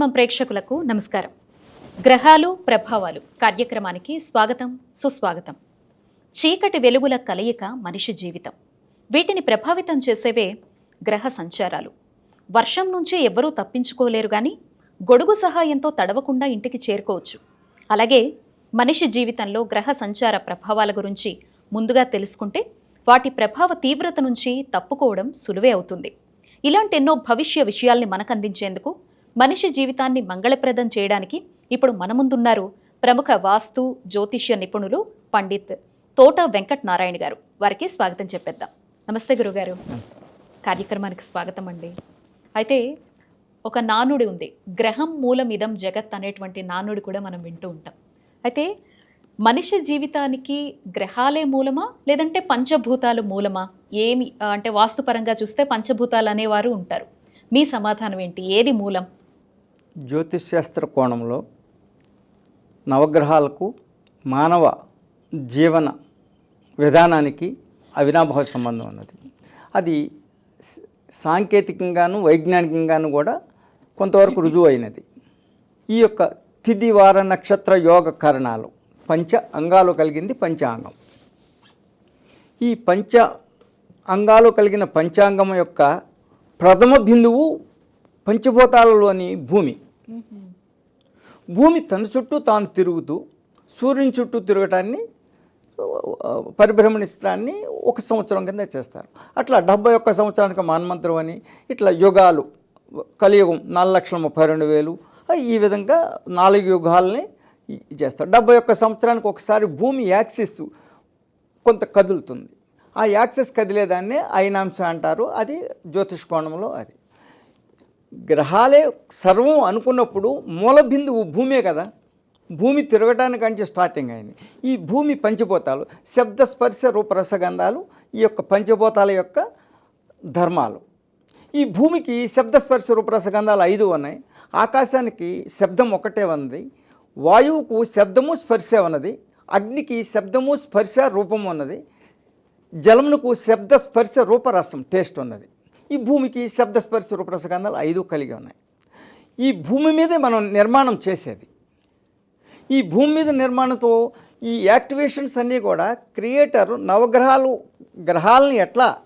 ధర్మం ప్రేక్షకులకు నమస్కారం. గ్రహాలు ప్రభావాలు కార్యక్రమానికి స్వాగతం సుస్వాగతం. చీకటి వెలుగుల కలయిక మనిషి జీవితం. వీటిని ప్రభావితం చేసేవే గ్రహ సంచారాలు. వర్షం నుంచి ఎవ్వరూ తప్పించుకోలేరు కానీ గొడుగు సహాయంతో తడవకుండా ఇంటికి చేరుకోవచ్చు. అలాగే మనిషి జీవితంలో గ్రహ సంచార ప్రభావాల గురించి ముందుగా తెలుసుకుంటే వాటి ప్రభావ తీవ్రత నుంచి తప్పుకోవడం సులువే అవుతుంది. ఇలాంటి ఎన్నో భవిష్య విషయాల్ని మనకందించేందుకు మనిషి జీవితాన్ని మంగళప్రదం చేయడానికి ఇప్పుడు మన ముందున్నారు ప్రముఖ వాస్తు జ్యోతిష్య నిపుణులు పండిత్ తోట వెంకట్ నారాయణ గారు. వారికి స్వాగతం చెప్పేద్దాం. నమస్తే గురుగారు. కార్యక్రమానికి స్వాగతం అండి. అయితే ఒక నానుడి ఉంది. గ్రహం మూలమిదం జగత్ అనేటువంటి నానుడి కూడా మనం వింటూ ఉంటాం. అయితే మనిషి జీవితానికి గ్రహాలే మూలమా? లేదంటే పంచభూతాలు మూలమా? ఏమి అంటే వాస్తుపరంగా చూస్తే పంచభూతాలు అనేవారు ఉంటారు. మీ సమాధానం ఏంటి? ఏది మూలం? జ్యోతిష్శాస్త్ర కోణంలో నవగ్రహాలకు మానవ జీవన విధానానికి అవినాభావ సంబంధం ఉన్నది. అది సాంకేతికంగాను వైజ్ఞానికంగాను కూడా కొంతవరకు రుజువు అయినది ఈ యొక్క తిథి వార నక్షత్ర యోగ కారణాలు పంచ అంగాలు కలిగింది పంచాంగం. ఈ పంచ అంగాలు కలిగిన పంచాంగం యొక్క ప్రథమ బిందువు పంచభూతాలలోని భూమి. భూమి తన చుట్టూ తాను తిరుగుతూ సూర్యుని చుట్టూ తిరగటాన్ని ఆ, పరిభ్రమణించడాన్ని ఒక సంవత్సరం కింద చేస్తారు. అట్లా డెబ్బై ఒక్క సంవత్సరానికి మాన్మంత్రం అని ఇట్లా యుగాలు కలియుగం నాలుగు లక్షల ముప్పై రెండు వేలు ఈ విధంగా నాలుగు యుగాల్ని చేస్తారు. డెబ్బై ఒక్క సంవత్సరానికి ఒకసారి భూమి యాక్సిస్ కొంత కదులుతుంది. ఆ యాక్సెస్ కదిలేదాన్నే అయినాంశ అంటారు. అది జ్యోతిష్ కోణంలో అది. గ్రహాలే సర్వం అనుకున్నప్పుడు మూల బిందువు భూమే కదా. భూమి తిరగటానికి అంటే స్టార్టింగ్ అయింది. ఈ భూమి పంచభూతాలు శబ్ద స్పర్శ రూపరసగంధాలు ఈ యొక్క పంచభూతాల యొక్క ధర్మాలు. ఈ భూమికి శబ్ద స్పర్శ రూపరసగంధాలు ఐదు ఉన్నాయి. ఆకాశానికి శబ్దం ఒకటే ఉంది వాయువుకు శబ్దము స్పర్శ ఉన్నది. అగ్నికి శబ్దము స్పర్శ రూపం ఉన్నది. జలమునకు శబ్ద స్పర్శ రూపరసం టేస్ట్ ఉన్నది. ఈ భూమికి శబ్దస్పర్శ రూపరసగంధాలు ఐదు కలిగి ఉన్నాయి. ఈ భూమి మీదే మనం నిర్మాణం చేసేది. ఈ భూమి మీద నిర్మాణంతో ఈ యాక్టివేషన్స్ అన్నీ కూడా క్రియేటర్ నవగ్రహాలు గ్రహాలని ఎట్లా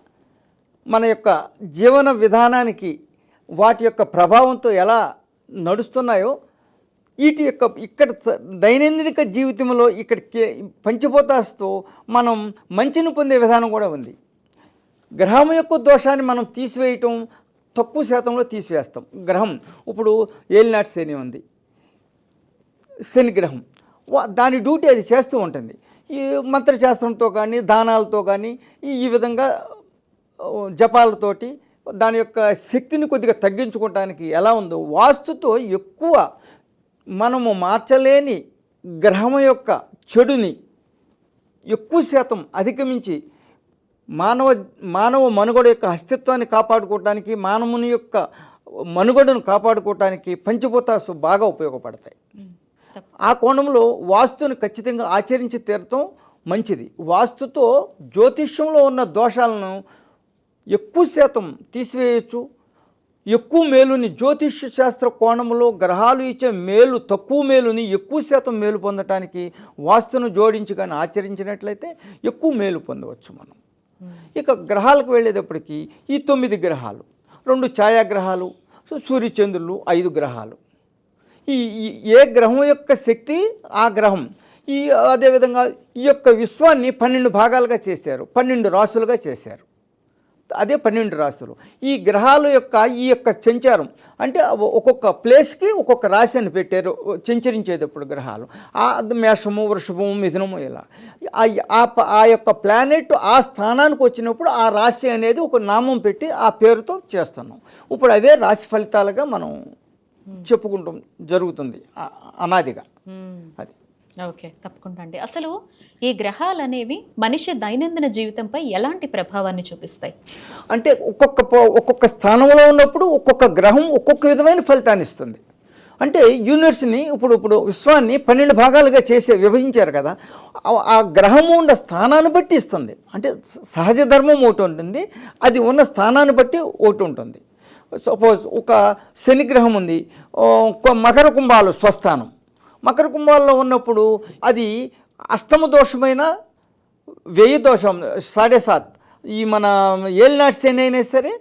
మన యొక్క జీవన విధానానికి వాటి యొక్క ప్రభావంతో ఎలా నడుస్తున్నాయో వీటి యొక్క ఇక్కడ స- దైనందిక జీవితంలో ఇక్కడ కే- పంచభూతాస్తో మనం మంచిని పొందే విధానం కూడా ఉంది. గ్రహం యొక్క దోషాన్ని మనం తీసివేయటం తక్కువ శాతంలో తీసివేస్తాం. గ్రహం ఇప్పుడు ఏలినాటి శని ఉంది. శని గ్రహం వా- దాని డ్యూటీ అది చేస్తూ ఉంటుంది. ఈ మంత్రశాస్త్రంతో కానీ దానాలతో కానీ ఈ విధంగా జపాలతోటి దాని యొక్క శక్తిని కొద్దిగా తగ్గించుకోవటానికి ఎలా ఉందో వాస్తుతో ఎక్కువ మనము మార్చలేని గ్రహం యొక్క చెడుని ఎక్కువ శాతం అధిగమించి మానవ మానవ మనుగడ యొక్క అస్తిత్వాన్ని కాపాడుకోవటానికి మానవుని యొక్క మనుగడను కాపాడుకోవటానికి పంచభూతాసు బాగా ఉపయోగపడతాయి. ఆ కోణంలో వాస్తుని ఖచ్చితంగా ఆచరించి తీరటం మంచిది. వాస్తుతో జ్యోతిష్యంలో ఉన్న దోషాలను ఎక్కువ శాతం తీసివేయచ్చు. ఎక్కువ మేలుని జ్యోతిష్య శాస్త్ర కోణంలో గ్రహాలు ఇచ్చే మేలు తక్కువ మేలుని ఎక్కువ శాతం మేలు పొందటానికి వాస్తును జోడించి కానీ ఆచరించినట్లయితే ఎక్కువ మేలు పొందవచ్చు మనం. ఇక గ్రహాలకు వెళ్ళేటప్పటికి ఈ తొమ్మిది గ్రహాలు రెండు ఛాయాగ్రహాలు సో సూర్యచంద్రులు ఐదు గ్రహాలు. ఈ ఈ- ఏ గ్రహం యొక్క శక్తి ఆ గ్రహం. ఈ అదేవిధంగా ఈ యొక్క విశ్వాన్ని పన్నెండు భాగాలుగా చేశారు పన్నెండు రాసులుగా చేశారు. అదే పన్నెండు రాశులు. ఈ గ్రహాల యొక్క ఈ యొక్క సంచారం అంటే ఒక్కొక్క ప్లేస్కి ఒక్కొక్క రాశి అని పెట్టారు సంచరించేటప్పుడు గ్రహాలు. ఆ మేషము వృషభము మిథునము ఇలా. ఆ ఆ ప- ఆ యొక్క ప్లానెట్ ఆ స్థానానికి వచ్చినప్పుడు ఆ రాశి అనేది ఒక నామం పెట్టి ఆ పేరుతో చేస్తున్నాం. ఇప్పుడు అవే రాశి ఫలితాలుగా మనం చెప్పుకుంటాం జరుగుతుంది అనాదిగా. అది. ఓకే తప్పకుండా అండి. అసలు ఈ గ్రహాలు అనేవి మనిషి దైనందిన జీవితంపై ఎలాంటి ప్రభావాన్ని చూపిస్తాయి? అంటే ఒక్కొక్క ఒక్కొక్క స్థానంలో ఉన్నప్పుడు ఒక్కొక్క గ్రహం ఒక్కొక్క విధమైన ఫలితాన్ని ఇస్తుంది. అంటే యూనివర్స్ని ఇప్పుడు ఇప్పుడు విశ్వాన్ని పన్నెండు భాగాలుగా చేసే విభజించారు కదా ఆ- గ్రహము ఉన్న స్థానాన్ని బట్టి ఇస్తుంది. అంటే సహజ ధర్మం ఒకటి ఉంటుంది అది ఉన్న స్థానాన్ని బట్టి ఒకటి ఉంటుంది. సపోజ్ ఒక శనిగ్రహం ఉంది మకర కుంభాలు స్వస్థానం. మకర కుంభాల్లో ఉన్నప్పుడు అది అష్టమ దోషమైన వెయ్యి దోషం సాడే సాత్. ఈ మన ఏలినాటి శని అయినా సరే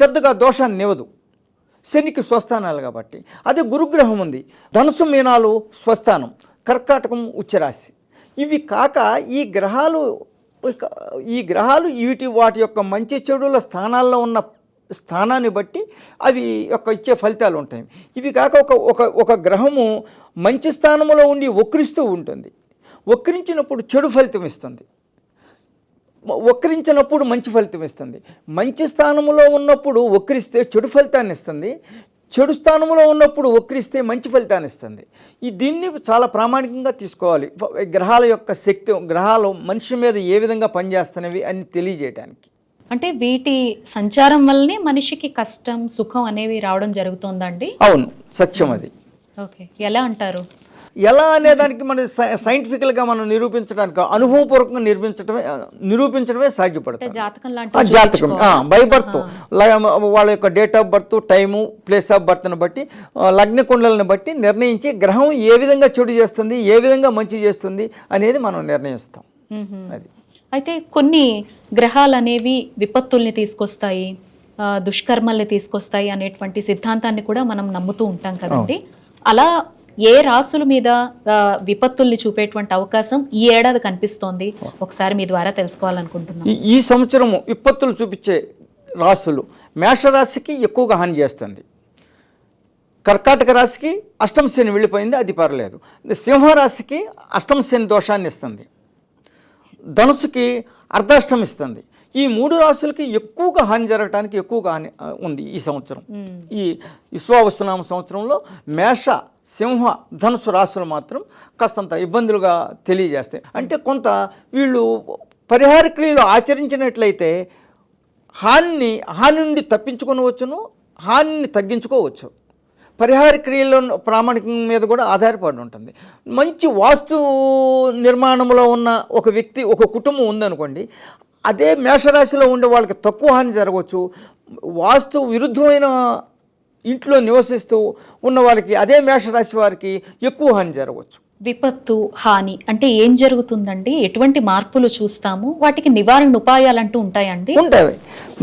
పెద్దగా దోషాన్ని ఇవ్వదు శనికి స్వస్థానాలు కాబట్టి. అదే గురుగ్రహం ఉంది. ధనుసు మీనాలు స్వస్థానం కర్కాటకం ఉచ్చరాశి. ఇవి కాక ఈ గ్రహాలు ఈ గ్రహాలు వీటి వాటి యొక్క మంచి చెడుల స్థానాల్లో ఉన్న స్థానాన్ని బట్టి అవి యొక్క ఇచ్చే ఫలితాలు ఉంటాయి. ఇవి కాక ఒక ఒక ఒక గ్రహము మంచి స్థానంలో ఉండి వక్రిస్తూ ఉంటుంది. వక్రించినప్పుడు చెడు ఫలితం ఇస్తుంది. వక్రించినప్పుడు మంచి ఫలితం ఇస్తుంది. మంచి స్థానంలో ఉన్నప్పుడు వక్రిస్తే చెడు ఫలితాన్ని ఇస్తుంది. చెడు స్థానంలో ఉన్నప్పుడు వక్రిస్తే మంచి ఫలితాన్ని ఇస్తుంది. ఈ దీన్ని చాలా ప్రామాణికంగా తీసుకోవాలి. గ్రహాల యొక్క శక్తి గ్రహాలు మనిషి మీద ఏ విధంగా పనిచేస్తున్నవి అని తెలియజేయడానికి అంటే వీటి సంచారం వల్లనే మనిషికి కష్టం సుఖం అనేవి రావడం జరుగుతోందండి? అవును సత్యం అది. ఓకే. ఎలా అంటారు? ఎలా అనేదానికి మన సై- సైంటిఫికల్గా మనం నిరూపించడానికి అనుభవపూర్వకంగా నిరూపించడమే నిరూపించడమే సాధ్యపడుతుంది జాతకం బై బర్త్ వాళ్ళ యొక్క date of birth time place of బర్త్ని బట్టి లగ్న కుండలను బట్టి నిర్ణయించి గ్రహం ఏ విధంగా చెడు చేస్తుంది ఏ విధంగా మంచి చేస్తుంది అనేది మనం నిర్ణయిస్తాం. అది. అయితే కొన్ని గ్రహాలు అనేవి విపత్తుల్ని తీసుకొస్తాయి దుష్కర్మల్ని తీసుకొస్తాయి అనేటువంటి సిద్ధాంతాన్ని కూడా మనం నమ్ముతూ ఉంటాం కదండి. అలా ఏ రాసుల మీద విపత్తుల్ని చూపేటువంటి అవకాశం ఈ ఏడాది కనిపిస్తోంది? ఒకసారి మీ ద్వారా తెలుసుకోవాలనుకుంటున్నాం ఈ ఈ సంవత్సరము విపత్తులు చూపించే రాసులు మేషరాశికి ఎక్కువగా హాని చేస్తుంది. కర్కాటక రాశికి అష్టమ శని వెళ్ళిపోయింది అది పర్లేదు. సింహరాశికి అష్టమ శని దోషాన్ని ఇస్తుంది. ధనుసుకి అర్ధాష్టం ఇస్తుంది ఈ మూడు రాశులకి ఎక్కువగా హాని జరగడానికి ఎక్కువగా హాని ఉంది ఈ సంవత్సరం. ఈ విశ్వావసునామ సంవత్సరంలో మేష సింహ ధనుసు రాశులు మాత్రం కాస్తంత ఇబ్బందులుగా తెలియజేస్తాయి. అంటే కొంత వీళ్ళు పరిహార క్రియలు ఆచరించినట్లయితే హాని హాని నుండి తప్పించుకొనవచ్చును హానిని తగ్గించుకోవచ్చు. పరిహార క్రియల ప్రామాణికం మీద కూడా ఆధారపడి ఉంటుంది. మంచి వాస్తు నిర్మాణంలో ఉన్న ఒక వ్యక్తి ఒక కుటుంబం ఉందనుకోండి అదే మేషరాశిలో ఉండే వాళ్ళకి తక్కువ హాని జరగవచ్చు. వాస్తు విరుద్ధమైన ఇంట్లో నివసిస్తూ ఉన్న వాళ్ళకి అదే మేషరాశి వారికి ఎక్కువ హాని జరగవచ్చు. విపత్తు హాని అంటే ఏం జరుగుతుందండి? ఎటువంటి మార్పులు చూస్తాము? వాటికి నివారణ ఉపాయాలంటూ ఉంటాయండి? ఉంటాయి.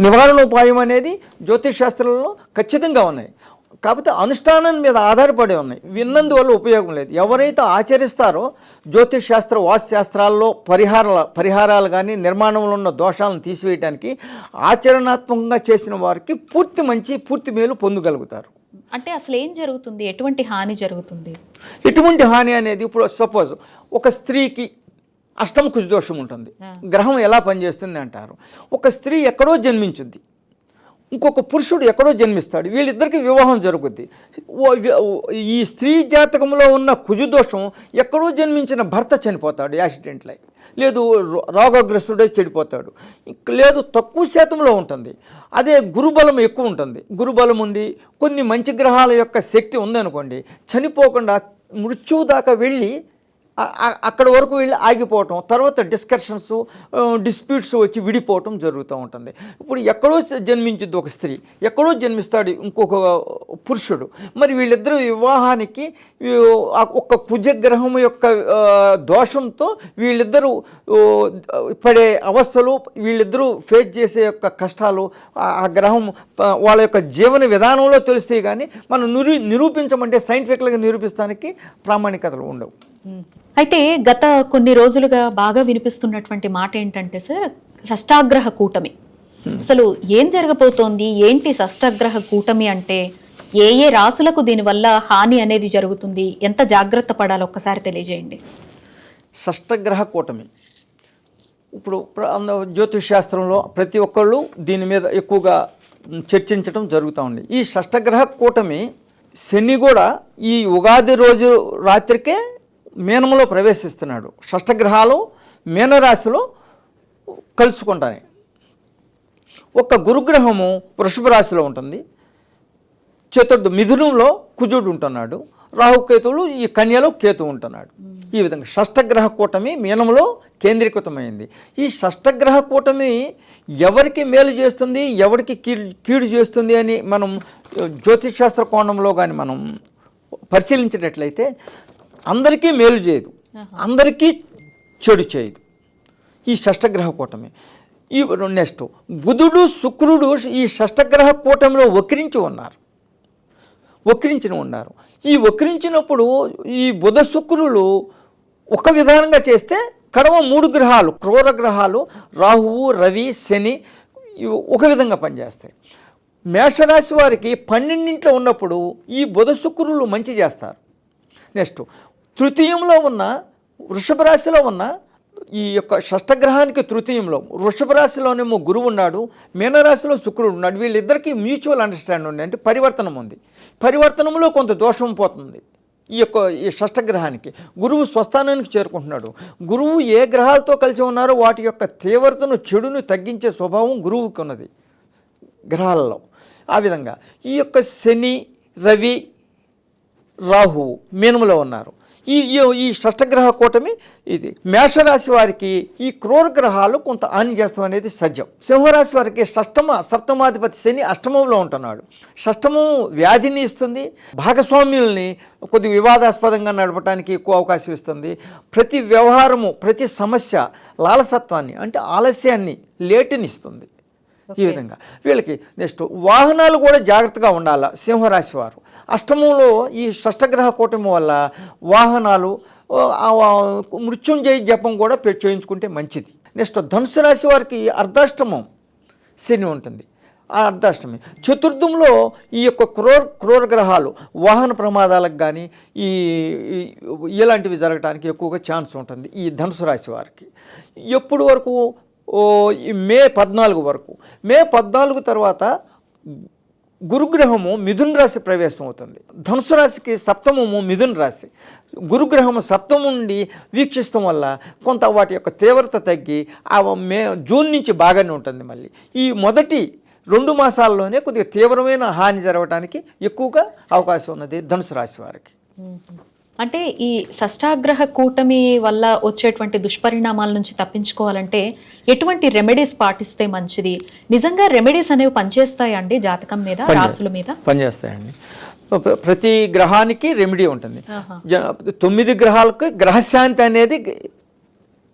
నివారణ ఉపాయం అనేది జ్యోతిష్ శాస్త్రంలో ఖచ్చితంగా ఉన్నాయి. కాకపోతే అనుష్ఠానం మీద ఆధారపడి ఉన్నాయి విన్నందువల్ల ఉపయోగం లేదు. ఎవరైతే ఆచరిస్తారో జ్యోతిష్ శాస్త్ర వాస్తు శాస్త్రాల్లో పరిహారాల పరిహారాలు కానీ నిర్మాణంలో ఉన్న దోషాలను తీసివేయడానికి ఆచరణాత్మకంగా చేసిన వారికి పూర్తి మంచి పూర్తి మేలు పొందగలుగుతారు. అంటే అసలు ఏం జరుగుతుంది? ఎటువంటి హాని జరుగుతుంది? ఎటువంటి హాని అనేది ఇప్పుడు సపోజ్ ఒక స్త్రీకి అష్టమ కుజ దోషం ఉంటుంది గ్రహం ఎలా పనిచేస్తుంది అంటారు. ఒక స్త్రీ ఎక్కడో జన్మించుద్ది. ఇంకొక పురుషుడు ఎక్కడో జన్మిస్తాడు. వీళ్ళిద్దరికి వివాహం జరుగుద్ది. ఈ స్త్రీ జాతకంలో ఉన్న కుజు దోషం ఎక్కడో జన్మించిన భర్త చనిపోతాడు యాక్సిడెంట్లో లేదు రో- రోగగ్రస్తుడై చెడిపోతాడు. లేదు తక్కువ శాతంలో ఉంటుంది. అదే గురుబలం ఎక్కువ ఉంటుంది. గురుబలం ఉండి కొన్ని మంచి గ్రహాల యొక్క శక్తి ఉందనుకోండి చనిపోకుండా మృత్యువు దాకా వెళ్ళి అక్కడ వరకు వెళ్ళి ఆగిపోవటం తర్వాత డిస్కషన్స్ డిస్ప్యూట్స్ వచ్చి విడిపోవటం జరుగుతూ ఉంటుంది. ఇప్పుడు ఎక్కడో జన్మించింది ఒక స్త్రీ ఎక్కడో జన్మిస్తాడు ఇంకొక పురుషుడు. మరి వీళ్ళిద్దరు వివాహానికి ఒక కుజగ్రహం యొక్క దోషంతో వీళ్ళిద్దరూ పడే అవస్థలు వీళ్ళిద్దరూ ఫేస్ చేసే యొక్క కష్టాలు ఆ గ్రహం వాళ్ళ యొక్క జీవన విధానంలో తెలుస్తాయి కానీ మనం నిరూ నిరూపించమంటే సైంటిఫిక్గా నిరూపిస్తానికి ప్రామాణికతలు ఉండవు. అయితే గత కొన్ని రోజులుగా బాగా వినిపిస్తున్నటువంటి మాట ఏంటంటే సార్ షష్టాగ్రహ కూటమి. అసలు ఏం జరగబోతోంది? ఏంటి షష్టాగ్రహ కూటమి అంటే? ఏ ఏ రాసులకు దీనివల్ల హాని అనేది జరుగుతుంది? ఎంత జాగ్రత్త పడాలో ఒక్కసారి తెలియజేయండి. షష్టగ్రహ కూటమి. ఇప్పుడు జ్యోతిష్ శాస్త్రంలో ప్రతి ఒక్కళ్ళు దీని మీద ఎక్కువగా చర్చించడం జరుగుతూ ఉంది. ఈ షష్టగ్రహ కూటమి శని కూడా ఈ ఉగాది రోజు రాత్రికే మీనంలో ప్రవేశిస్తున్నాడు. షష్టగ్రహాలు మీనరాశిలో కలుసుకుంటాయి. ఒక గురుగ్రహము వృషభ రాశిలో ఉంటుంది. చతుర్థ మిథునంలో కుజుడు ఉంటున్నాడు. రాహుకేతువులు ఈ కన్యలో కేతు ఉంటున్నాడు. ఈ విధంగా షష్టగ్రహ కూటమి మీనంలో కేంద్రీకృతమైంది. ఈ షష్టగ్రహ కూటమి ఎవరికి మేలు చేస్తుంది ఎవరికి కీడు కీడు చేస్తుంది అని మనం జ్యోతిష్ శాస్త్ర కోణంలో కానీ మనం పరిశీలించినట్లయితే అందరికీ మేలు చేయదు. అందరికీ చెడు చేయదు. ఈ షష్టగ్రహ కూటమి. ఈ నెక్స్ట్ బుధుడు శుక్రుడు ఈ షష్టగ్రహ కూటమిలో వక్రించి ఉన్నారు. వక్రించిన ఉన్నారు. ఈ వక్రించినప్పుడు ఈ బుధ శుక్రులు ఒక విధానంగా చేస్తే కడవ మూడు గ్రహాలు క్రూర గ్రహాలు రాహువు రవి శని ఒక విధంగా పనిచేస్తాయి. మేషరాశి వారికి పన్నెండింట్లో ఉన్నప్పుడు ఈ బుధ శుక్రులు మంచి చేస్తారు. నెక్స్ట్ తృతీయంలో ఉన్న వృషభ రాశిలో ఉన్న ఈ యొక్క షష్టగ్రహానికి తృతీయంలో వృషభ రాశిలోనేమో గురువు ఉన్నాడు మీనరాశిలో శుక్రుడు ఉన్నాడు వీళ్ళిద్దరికీ మ్యూచువల్ అండర్స్టాండింగ్ ఉంది అంటే పరివర్తనం ఉంది. పరివర్తనంలో కొంత దోషం పోతుంది ఈ యొక్క ఈ షష్టగ్రహానికి. గురువు స్వస్థానానికి చేరుకుంటున్నాడు. గురువు ఏ గ్రహాలతో కలిసి ఉన్నారో వాటి యొక్క తీవ్రతను చెడును తగ్గించే స్వభావం గురువుకి ఉన్నది. గ్రహాలలో. ఆ విధంగా ఈ యొక్క శని రవి రాహువు మీనములో ఉన్నారు. ఈ ఈ- షష్టగ్రహ కూటమి ఇది మేషరాశి వారికి ఈ క్రూర గ్రహాలు కొంత హాని చేస్తాం అనేది సత్యం సింహరాశి వారికి షష్టమ సప్తమాధిపతి శని అష్టమంలో ఉంటున్నాడు. షష్టమం వ్యాధిని ఇస్తుంది భాగస్వామ్యుల్ని కొద్ది వివాదాస్పదంగా నడపడానికి ఎక్కువ అవకాశం ఇస్తుంది. ప్రతి వ్యవహారము ప్రతి సమస్య లాలసత్వాన్ని అంటే ఆలస్యాన్ని లేటుని ఇస్తుంది. ఈ విధంగా. వీళ్ళకి నెక్స్ట్ వాహనాలు కూడా జాగ్రత్తగా ఉండాలి సింహరాశి వారు. అష్టమంలో ఈ షష్టగ్రహ కూటమి వల్ల వాహనాలు మృత్యుంజయ జపం కూడా చేయించుకుంటే మంచిది. నెక్స్ట్ ధనుసు రాశి వారికి అర్ధాష్టమం శని ఉంటుంది. ఆ అర్ధాష్టమి. చతుర్థంలో ఈ యొక్క క్రూర క్రూర గ్రహాలు వాహన ప్రమాదాలకు కానీ ఈ ఇలాంటివి జరగడానికి ఎక్కువగా ఛాన్స్ ఉంటుంది ఈ ధనుసు రాశి వారికి. ఎప్పుడు వరకు మే పద్నాలుగు వరకు. మే పద్నాలుగు తర్వాత గురుగ్రహము మిథున్ రాశి ప్రవేశం అవుతుంది. ధనుసు రాశికి సప్తమము మిథున్ రాశి. గురుగ్రహము సప్తము నుండి వీక్షిస్తాం వల్ల కొంత వాటి యొక్క తీవ్రత తగ్గి ఆ మే జూన్ నుంచి బాగానే ఉంటుంది మళ్ళీ. ఈ మొదటి రెండు మాసాల్లోనే కొద్దిగా తీవ్రమైన హాని జరగడానికి ఎక్కువగా అవకాశం ఉన్నది ధనుసు రాశి వారికి. అంటే ఈ షష్టాగ్రహ కూటమి వల్ల వచ్చేటువంటి దుష్పరిణామాల నుంచి తప్పించుకోవాలంటే ఎటువంటి రెమెడీస్ పాటిస్తే మంచిది? నిజంగా రెమెడీస్ అనేవి పనిచేస్తాయండి జాతకం మీద రాసుల మీద? పనిచేస్తాయండి. ప్ర- ప్రతి గ్రహానికి రెమెడీ ఉంటుంది. తొమ్మిది గ్రహాలకు గ్రహశాంతి అనేది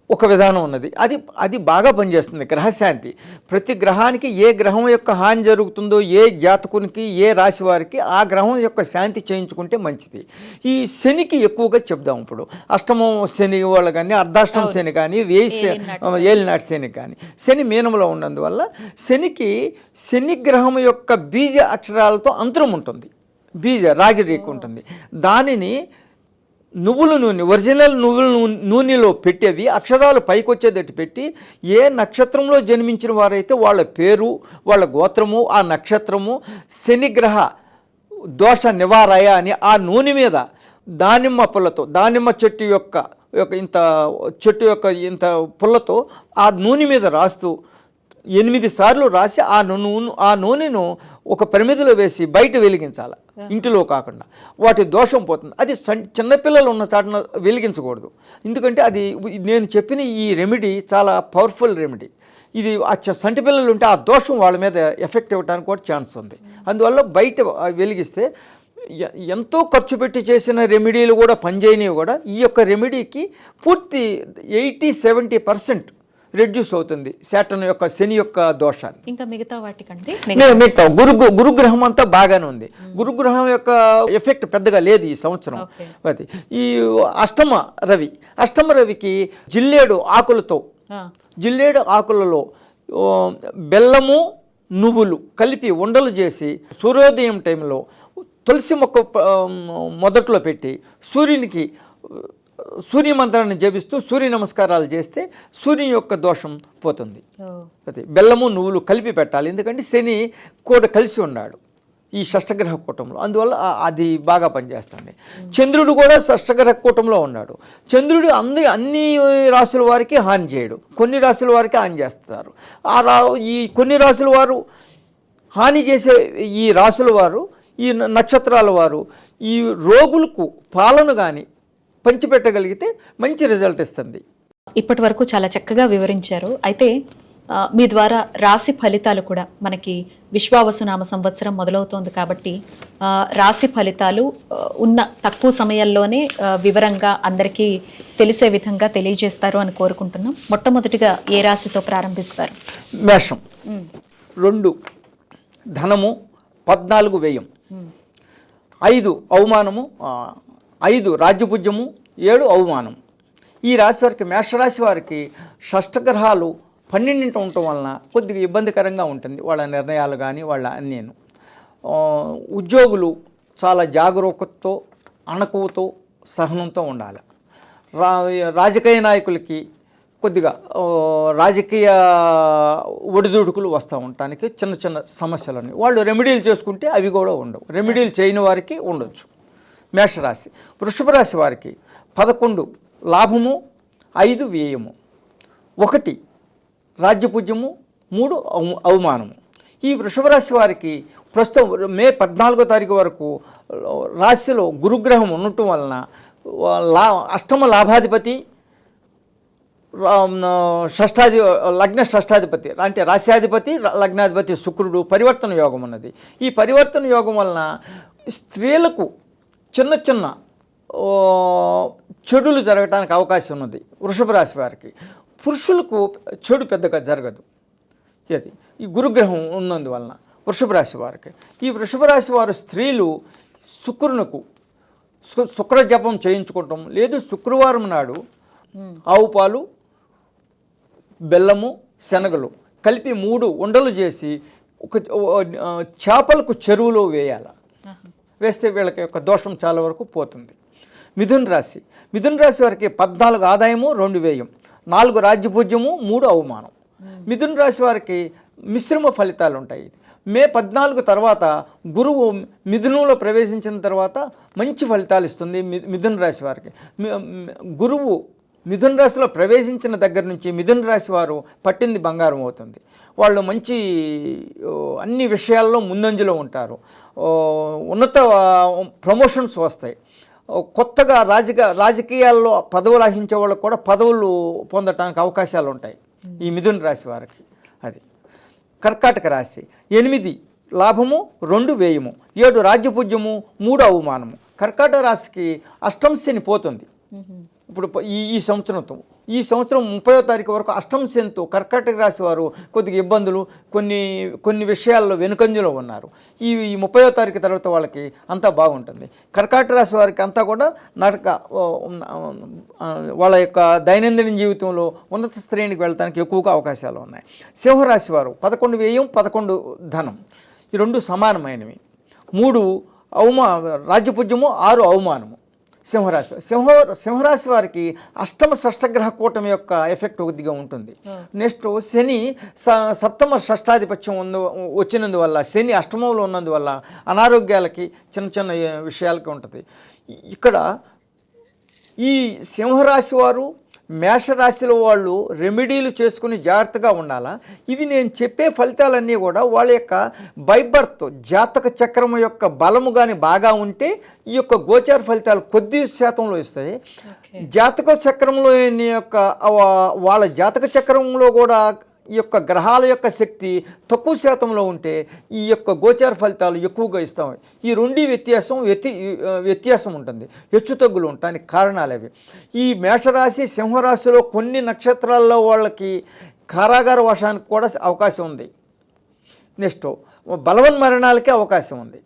ఒక విధానం ఉన్నది. అది అది బాగా పనిచేస్తుంది గ్రహశాంతి. ప్రతి గ్రహానికి ఏ గ్రహం యొక్క హాని జరుగుతుందో ఏ జాతకునికి ఏ రాశి వారికి ఆ గ్రహం యొక్క శాంతి చేయించుకుంటే మంచిది. ఈ శనికి ఎక్కువగా చెప్దాం ఇప్పుడు. అష్టమం శని వాళ్ళు కానీ అర్ధాష్టమ శని కానీ వేయి ఏలినాటి శని. కానీ. శని మీనంలో ఉన్నందువల్ల శనికి శని గ్రహం యొక్క బీజ అక్షరాలతో అంతరం ఉంటుంది. బీజ రాగి రేకు ఉంటుంది. దానిని నువ్వుల నూనె ఒరిజినల్ నువ్వుల నూనెలో పెట్టేవి అక్షరాలు పైకొచ్చేటట్టు పెట్టి ఏ నక్షత్రంలో జన్మించిన వారైతే వాళ్ళ పేరు వాళ్ళ గోత్రము ఆ నక్షత్రము శనిగ్రహ దోష నివారయ అని ఆ నూనె మీద దానిమ్మ పుల్లతో దానిమ్మ చెట్టు యొక్క యొక్క ఇంత చెట్టు యొక్క ఇంత పుల్లతో ఆ నూనె మీద రాస్తూ ఎనిమిది సార్లు రాసి ఆ నూనె ఆ నూనెను ఒక ప్రమిదిలో వేసి బయట వెలిగించాలి. ఇంటిలో కాకుండా. వాటి దోషం పోతుంది. అది సన్ చిన్నపిల్లలు ఉన్న చాటున వెలిగించకూడదు. ఎందుకంటే అది నేను చెప్పిన ఈ రెమెడీ చాలా పవర్ఫుల్ రెమెడీ. ఇది ఆ సంటి పిల్లలు ఉంటే ఆ దోషం వాళ్ళ మీద ఎఫెక్ట్ అవ్వడానికి కూడా ఛాన్స్ ఉంది. అందువల్ల బయట వెలిగిస్తే ఎంతో ఖర్చు పెట్టి చేసిన రెమెడీలు కూడా పనిచేయనివి కూడా ఈ యొక్క రెమెడీకి పూర్తి ఎయిటీ సెవెంటీ పర్సెంట్ రెడ్యూస్ అవుతుంది. శాటన్ యొక్క శని యొక్క దోషాన్ని ఇంకా మిగతా వాటికంటే మిగతా గురు గురుగ్రహం అంతా బాగానే ఉంది. గురుగ్రహం యొక్క ఎఫెక్ట్ పెద్దగా లేదు ఈ సంవత్సరం. అది. ఈ అష్టమ రవి అష్టమ రవికి జిల్లేడు ఆకులతో జిల్లేడు ఆకులలో బెల్లము నువ్వులు కలిపి ఉండలు చేసి సూర్యోదయం టైంలో తులసి మొక్క మొదట్లో పెట్టి సూర్యునికి సూర్య మంత్రాన్ని జపిస్తూ సూర్య నమస్కారాలు చేస్తే సూర్యుని యొక్క దోషం పోతుంది. అది బెల్లము నువ్వులు కలిపి పెట్టాలి. ఎందుకంటే శని కూడా కలిసి ఉన్నాడు ఈ షష్టగ్రహ కూటంలో. అందువల్ల అది బాగా పనిచేస్తుంది. చంద్రుడు కూడా షష్టగ్రహ కూటంలో ఉన్నాడు. చంద్రుడు అంది అన్ని రాసుల వారికి హాని చేయడు. కొన్ని రాసుల వారికి హాని చేస్తారు. ఆ రా ఈ కొన్ని రాసుల వారు హాని చేసే ఈ రాసుల వారు ఈ నక్షత్రాల వారు ఈ రోగులకు పాలను కానీ పంచిపెట్టగలిగితే మంచి రిజల్ట్ ఇస్తుంది. ఇప్పటి వరకు చాలా చక్కగా వివరించారు. అయితే మీ ద్వారా రాశి ఫలితాలు కూడా మనకి విశ్వావసునామ సంవత్సరం మొదలవుతోంది కాబట్టి రాశి ఫలితాలు ఉన్న తక్కువ సమయంలోనే వివరంగా అందరికీ తెలిసే విధంగా తెలియజేస్తారు అని కోరుకుంటున్నాం. మొట్టమొదటిగా ఏ రాశితో ప్రారంభిస్తారు? మేషం. రెండు ధనము. పద్నాలుగు వ్యయం. ఐదు అవమానము. ఐదు రాజ్యభుజ్యము ఏడు అవమానం ఈ రాశి వారికి మేషరాశి వారికి షష్టగ్రహాలు పన్నెండింట ఉండటం వలన కొద్దిగా ఇబ్బందికరంగా ఉంటుంది. వాళ్ళ నిర్ణయాలు కానీ వాళ్ళ నేను ఉద్యోగులు చాలా జాగరూకతతో అణకువతో సహనంతో ఉండాలి. రా రాజకీయ నాయకులకి కొద్దిగా రాజకీయ ఒడిదుడుకులు వస్తూ ఉండటానికి చిన్న చిన్న సమస్యలు ఉన్నాయి. వాళ్ళు రెమెడీలు చేసుకుంటే అవి కూడా ఉండవు. రెమెడీలు చేయని వారికి ఉండొచ్చు. మేషరాశి. వృషభ రాశి వారికి పదకొండు లాభము ఐదు వ్యయము. ఒకటి రాజ్యపూజ్యము మూడు అవమానము. ఈ వృషభ రాశి వారికి ప్రస్తుతం మే పద్నాలుగో తారీఖు వరకు రాశిలో గురుగ్రహం ఉండటం వలన లా అష్టమ లాభాధిపతి షష్టాధి లగ్న షష్టాధిపతి అంటే రాశ్యాధిపతి లగ్నాధిపతి శుక్రుడు పరివర్తన యోగం ఉన్నది. ఈ పరివర్తన యోగం వలన స్త్రీలకు చిన్న చిన్న చెడులు జరగటానికి అవకాశం ఉన్నది వృషభ రాశి వారికి. పురుషులకు చెడు పెద్దగా జరగదు. ఇది ఈ గురుగ్రహం ఉన్నందువలన వృషభ రాశి వారికి. ఈ వృషభ రాశి వారు స్త్రీలు శుక్రునకు శుక్ర జపం చేయించుకోవటం లేదు. శుక్రవారం నాడు ఆవు పాలు బెల్లము శనగలు కలిపి మూడు ఉండలు చేసి ఒక చేపలకు చెరువులో వేయాలి. వేస్తే వీళ్ళకి యొక్క దోషం చాలా వరకు పోతుంది. మిథున్ రాశి. మిథున్ రాశి వారికి పద్నాలుగు ఆదాయము రెండు వ్యయం. నాలుగు రాజ్యపూజ్యము మూడు అవమానం. మిథున్ రాశి వారికి మిశ్రమ ఫలితాలు ఉంటాయి మే పద్నాలుగు తర్వాత గురువు మిథునంలో ప్రవేశించిన తర్వాత మంచి ఫలితాలు ఇస్తుంది మి- రాశి వారికి. గురువు మిథున రాశిలో ప్రవేశించిన దగ్గర నుంచి మిథున్ రాశి వారు పట్టింది బంగారం అవుతుంది. వాళ్ళు మంచి అన్ని విషయాల్లో ముందంజలో ఉంటారు. ఉన్నత ప్రమోషన్స్ వస్తాయి. కొత్తగా రాజకీయ రాజకీయాల్లో పదవులు ఆశించే వాళ్ళకు కూడా పదవులు పొందటానికి అవకాశాలు ఉంటాయి. ఈ మిథున రాశి వారికి అది. కర్కాటక రాశి ఎనిమిది లాభము రెండు వ్యయము ఏడు రాజ్యపూజ్యము మూడు అవమానము. కర్కాటక రాశికి అష్టమ శని పోతుంది. ఇప్పుడు ఈ ఈ సంవత్సరంతో ఈ సంవత్సరం ముప్పయో తారీఖు వరకు అష్టం సెంతు కర్కాటక రాశి వారు కొద్దిగా ఇబ్బందులు కొన్ని కొన్ని విషయాల్లో వెనుకంజలో ఉన్నారు. ఈ ముప్పయో తారీఖు తర్వాత వాళ్ళకి అంతా బాగుంటుంది. కర్కాటక రాశి వారికి అంతా కూడా నాటక వాళ్ళ యొక్క దైనందిన జీవితంలో ఉన్నత శ్రేణికి వెళ్ళడానికి ఎక్కువగా అవకాశాలు ఉన్నాయి. సింహరాశి వారు పదకొండు వ్యయం పదకొండు ధనం. ఈ రెండు సమానమైనవి. మూడు అవమా రాజ్యపూజ్యము ఆరు అవమానము. సింహరాశి సింహ సింహరాశి వారికి అష్టమ షష్టగ్రహ కూటమి యొక్క ఎఫెక్ట్ కొద్దిగా ఉంటుంది. నెక్స్ట్ శని సప్తమ షష్టాధిపత్యం ఉన్న వచ్చినందువల్ల శని అష్టమంలో ఉన్నందువల్ల అనారోగ్యాలకి చిన్న చిన్న విషయాలకి ఉంటుంది. ఇక్కడ ఈ సింహరాశి వారు మేషరాశిలో వాళ్ళు రెమెడీలు చేసుకుని జాగ్రత్తగా ఉండాలా? ఇవి నేను చెప్పే ఫలితాలన్నీ కూడా వాళ్ళ యొక్క బైబర్త్ జాతక చక్రం యొక్క బలము కానీ బాగా ఉంటే ఈ యొక్క గోచార ఫలితాలు కొద్ది శాతంలో ఇస్తాయి. జాతక చక్రంలో యొక్క వాళ్ళ జాతక చక్రంలో కూడా ఈ యొక్క గ్రహాల యొక్క శక్తి తక్కువ శాతంలో ఉంటే ఈ యొక్క గోచార ఫలితాలు ఎక్కువగా ఇస్తాం. ఈ రెండు వ్యత్యాసం వ్యతి వ్యత్యాసం ఉంటుంది. హెచ్చుతగ్గులు ఉండటానికి కారణాలు అవి. ఈ మేషరాశి సింహరాశిలో కొన్ని నక్షత్రాల్లో వాళ్ళకి కారాగార వర్షానికి కూడా అవకాశం ఉంది. నెక్స్ట్ బలవన్ మరణాలకే అవకాశం ఉంది.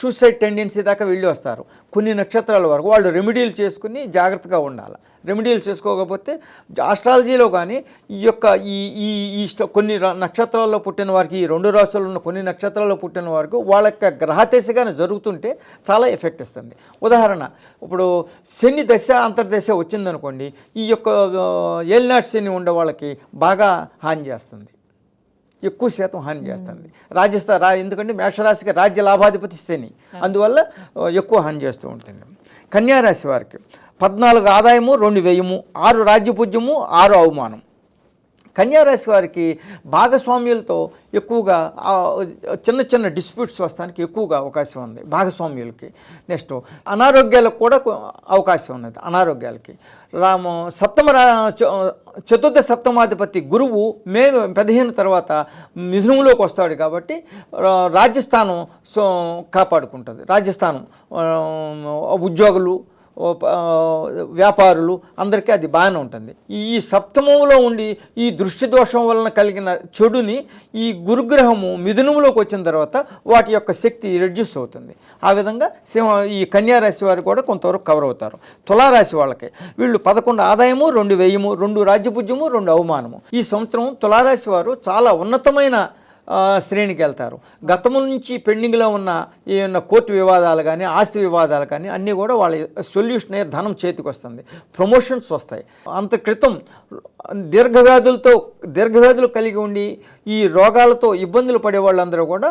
సూసైడ్ టెండెన్సీ దాకా వెళ్ళి వస్తారు. కొన్ని నక్షత్రాల వరకు వాళ్ళు రెమెడీలు చేసుకుని జాగ్రత్తగా ఉండాలి. రెమెడీలు చేసుకోకపోతే ఆస్ట్రాలజీలో కానీ ఈ యొక్క ఈ ఈ ఈ కొన్ని నక్షత్రాల్లో పుట్టిన వారికి ఈ రెండు రాశుల్లో ఉన్న కొన్ని నక్షత్రాల్లో పుట్టిన వారికి వాళ్ళ యొక్క గ్రహదశగానే జరుగుతుంటే చాలా ఎఫెక్ట్ ఇస్తుంది. ఉదాహరణ ఇప్పుడు శని దశ అంతర్దశ వచ్చిందనుకోండి ఈ యొక్క ఏలినాటి శని ఉండే వాళ్ళకి బాగా హాని చేస్తుంది. ఎక్కువ శాతం హాని చేస్తుంది. రాజస్థాన్ రా ఎందుకంటే మేషరాశికి రాజ్య లాభాధిపతి శని. అందువల్ల ఎక్కువ హాని చేస్తూ ఉంటుంది. కన్యారాశి వారికి పద్నాలుగు ఆదాయము రెండు వ్యయము ఆరు రాజ్యపూజ్యము ఆరు అవమానం. కన్యారాశి వారికి భాగస్వామ్యులతో ఎక్కువగా చిన్న చిన్న డిస్ప్యూట్స్ వస్తానికి ఎక్కువగా అవకాశం ఉంది భాగస్వామ్యులకి. నెక్స్ట్ అనారోగ్యాలకు కూడా అవకాశం ఉన్నది అనారోగ్యాలకి. రామ సప్తమ రా చ- చతుర్థ సప్తమాధిపతి గురువు మే పదిహేను తర్వాత మిథునంలోకి వస్తాడు కాబట్టి రాజస్థానం రాజ్యస్థానం సో కాపాడుకుంటుంది. రాజస్థానం ఉద్యోగులు వ్యాపారులు అందరికీ అది బాగానే ఉంటుంది. ఈ సప్తమంలో ఉండి ఈ దృష్టి దోషం వలన కలిగిన చెడుని ఈ గురుగ్రహము మిథునంలోకి వచ్చిన తర్వాత వాటి యొక్క శక్తి రెడ్యూస్ అవుతుంది. ఆ విధంగా సింహ ఈ కన్యారాశి వారు కూడా కొంతవరకు కవర్ అవుతారు. తులారాశి వాళ్ళకి వీళ్ళు పదకొండు ఆదాయము రెండు వ్యయము రెండు రాజ్యపుజ్యము రెండు అవమానము. ఈ సంవత్సరం తులారాశి వారు చాలా ఉన్నతమైన శ్రేణికి వెళ్తారు. గతము నుంచి పెండింగ్లో ఉన్న ఏమన్నా కోర్టు వివాదాలు కానీ ఆస్తి వివాదాలు కానీ అన్నీ కూడా వాళ్ళ సొల్యూషన్ అయ్యే ధనం చేతికి వస్తుంది. ప్రమోషన్స్ వస్తాయి. అంత క్రితం దీర్ఘవ్యాధులతో దీర్ఘవ్యాధులు కలిగి ఉండి ఈ రోగాలతో ఇబ్బందులు పడే వాళ్ళందరూ కూడా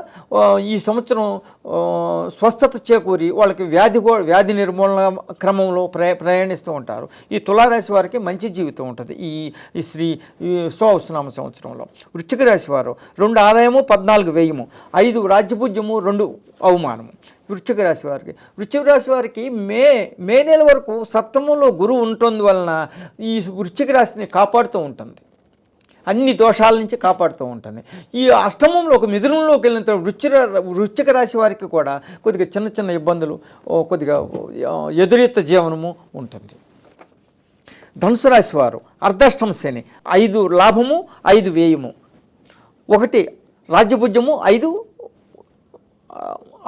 ఈ సంవత్సరం స్వస్థత చేకూరి వాళ్ళకి వ్యాధి వ్యాధి నిర్మూలన క్రమంలో ప్రయా ప్రయాణిస్తూ ఉంటారు. ఈ తులారాశి వారికి మంచి జీవితం ఉంటుంది ఈ ఈ శ్రీ ఈ సంవత్సరంలో. వృశ్చిక రాశి వారు రెండు ఆదాయము పద్నాలుగు వెయ్యము ఐదు రాజ్యపూజ్యము రెండు అవమానము. వృశ్చిక రాశి వారికి వృశ్చిక రాశి వారికి మే మే నెల వరకు సప్తమంలో గురువు ఉంటుంది వలన ఈ వృశ్చిక రాశిని కాపాడుతూ ఉంటుంది. అన్ని దోషాల నుంచి కాపాడుతూ ఉంటుంది. ఈ అష్టమంలో ఒక మిథునంలోకి వెళ్ళిన తర్వాత వృచ్చిక వృచ్చిక రాశి వారికి కూడా కొద్దిగా చిన్న చిన్న ఇబ్బందులు కొద్దిగా ఎదురెత్త జీవనము ఉంటుంది. ధనుసు రాశి వారు అర్ధాష్టమ శని ఐదు లాభము ఐదు వ్యయము. ఒకటి రాజ్యభుజ్యము ఐదు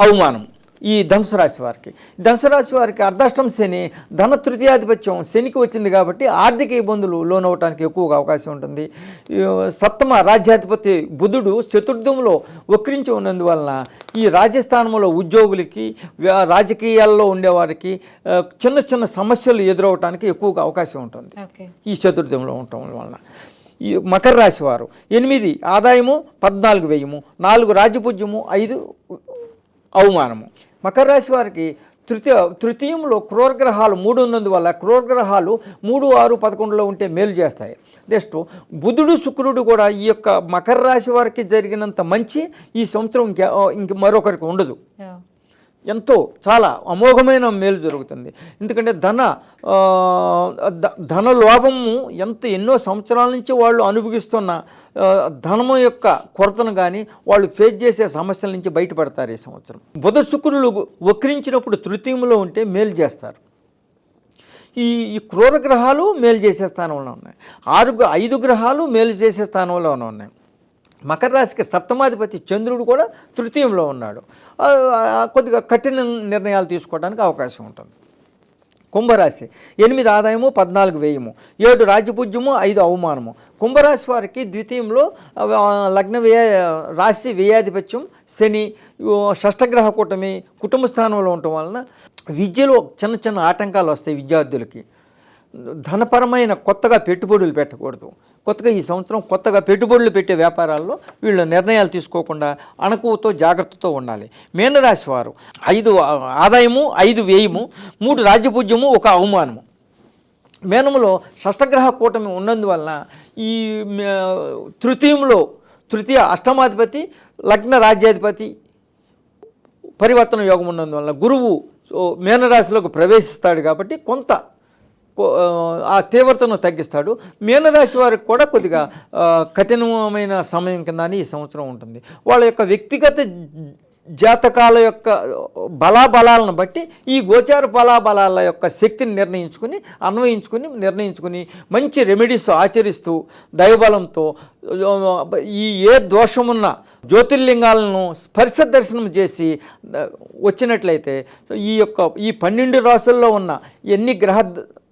అవమానము. ఈ ధనుసు రాశి వారికి. ధనుసు రాశి వారికి అర్ధాష్టం శని ధన తృతీయాధిపత్యం శనికి వచ్చింది కాబట్టి ఆర్థిక ఇబ్బందులు లోనవటానికి ఎక్కువగా అవకాశం ఉంటుంది. సప్తమ రాజ్యాధిపతి బుధుడు చతుర్థంలో వక్రించి ఉన్నందువలన ఈ రాజస్థానంలో ఉద్యోగులకి రాజకీయాల్లో ఉండేవారికి చిన్న చిన్న సమస్యలు ఎదురవటానికి ఎక్కువగా అవకాశం ఉంటుంది. ఈ చతుర్థంలో ఉండటం వలన. ఈ మకర రాశి వారు ఎనిమిది ఆదాయము పద్నాలుగు వ్యయము నాలుగు రాజ్యపూజ్యము ఐదు అవమానము. మకర రాశి వారికి తృతీయ తృతీయంలో క్రూరగ్రహాలు మూడు ఉన్నందువల్ల క్రోర్గ్రహాలు మూడు ఆరు పదకొండులో ఉంటే మేలు చేస్తాయి. నెక్స్ట్ బుధుడు శుక్రుడు కూడా ఈ యొక్క మకర రాశి వారికి జరిగినంత మంచి ఈ సంవత్సరం ఇంకా ఇంక మరొకరికి ఉండదు. ఎంతో చాలా అమోఘమైన మేలు జరుగుతుంది. ఎందుకంటే ధన ధన లోభము ఎంత ఎన్నో సంవత్సరాల నుంచి వాళ్ళు అనుభవిస్తున్న ధనము యొక్క కొరతను కానీ వాళ్ళు ఫేస్ చేసే సమస్యల నుంచి బయటపడతారు ఈ సంవత్సరం. బుధ శుక్రులు వక్రించినప్పుడు తృతీయంలో ఉంటే మేలు చేస్తారు. ఈ ఈ క్రూర గ్రహాలు మేలు చేసే స్థానంలో ఉన్నాయి. ఆరు ఐదు గ్రహాలు మేలు చేసే స్థానంలోనే ఉన్నాయి. మకర రాశికి సప్తమాధిపతి చంద్రుడు కూడా తృతీయంలో ఉన్నాడు. కొద్దిగా కఠిన నిర్ణయాలు తీసుకోవడానికి అవకాశం ఉంటుంది. కుంభరాశి ఎనిమిది ఆదాయము పద్నాలుగు వ్యయము ఏడు రాజ్యపూజ్యము ఐదు అవమానము. కుంభరాశి వారికి ద్వితీయంలో లగ్న వ్యయ రాశి వ్యయాధిపత్యం శని షష్టగ్రహ కూటమి కుటుంబ స్థానంలో ఉండటం వలన విద్యలో చిన్న చిన్న ఆటంకాలు వస్తాయి విద్యార్థులకి. ధనపరమైన కొత్తగా పెట్టుబడులు పెట్టకూడదు. కొత్తగా ఈ సంవత్సరం కొత్తగా పెట్టుబడులు పెట్టే వ్యాపారాల్లో వీళ్ళు నిర్ణయాలు తీసుకోకుండా అణకువతో జాగ్రత్తతో ఉండాలి. మీనరాశి వారు ఐదు ఆదాయము ఐదు వ్యయము మూడు రాజ్యపూజ్యము ఒక అవమానము. మేనములో షష్టగ్రహ కూటమి ఉన్నందువలన ఈ తృతీయంలో తృతీయ అష్టమాధిపతి లగ్న రాజ్యాధిపతి పరివర్తన యోగం ఉన్నందువలన గురువు మేనరాశిలోకి ప్రవేశిస్తాడు కాబట్టి కొంత ఆ తీవ్రతను తగ్గిస్తాడు. మీనరాశి వారికి కూడా కొద్దిగా కఠినమైన సమయం కింద ఈ సంవత్సరం ఉంటుంది. వాళ్ళ యొక్క వ్యక్తిగత జాతకాల యొక్క బలాబలాలను బట్టి ఈ గోచార బలాబలాల యొక్క శక్తిని నిర్ణయించుకుని అన్వయించుకుని నిర్ణయించుకుని మంచి రెమెడీస్ ఆచరిస్తూ దైవబలంతో ఈ ఏ దోషమున్న జ్యోతిర్లింగాలను స్పర్శ దర్శనం చేసి వచ్చినట్లయితే ఈ యొక్క ఈ పన్నెండు రాసుల్లో ఉన్న ఎన్ని గ్రహ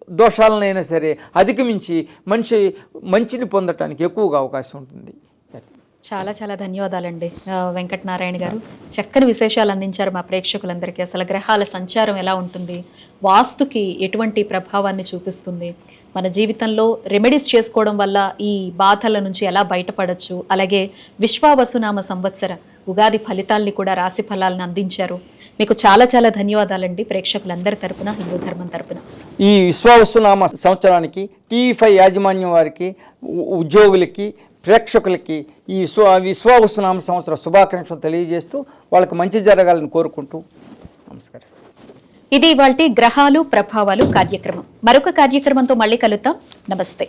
దోషాలనైనా సరే అధిగమించి మంచి మంచిని పొందటానికి ఎక్కువగా అవకాశం ఉంటుంది. చాలా చాలా ధన్యవాదాలండి. వెంకటనారాయణ గారు. చక్కని విశేషాలు అందించారు మా ప్రేక్షకులందరికీ. అసలు గ్రహాల సంచారం ఎలా ఉంటుంది? వాస్తుకి ఎటువంటి ప్రభావాన్ని చూపిస్తుంది? మన జీవితంలో రెమెడీస్ చేసుకోవడం వల్ల ఈ బాధల నుంచి ఎలా బయటపడచ్చు? అలాగే విశ్వావసునామ సంవత్సర ఉగాది ఫలితాల్ని కూడా రాశి ఫలాలను అందించారు. మీకు చాలా చాలా ధన్యవాదాలండి ప్రేక్షకులందరి తరపున హిందూ ధర్మం తరపున. ఈ విశ్వావసునామ సంవత్సరానికి టీవీ ఫైవ్ యాజమాన్యం వారికి ఉద్యోగులకి ప్రేక్షకులకి ఈ విశ్వ విశ్వావసునామ సంవత్సర శుభాకాంక్షలు తెలియజేస్తూ వాళ్ళకి మంచి జరగాలని కోరుకుంటూ నమస్కరిస్తాను ఇది ఇవాల్టి గ్రహాలు ప్రభావాలు కార్యక్రమం. మరొక కార్యక్రమంతో మళ్ళీ కలుద్దాం. నమస్తే.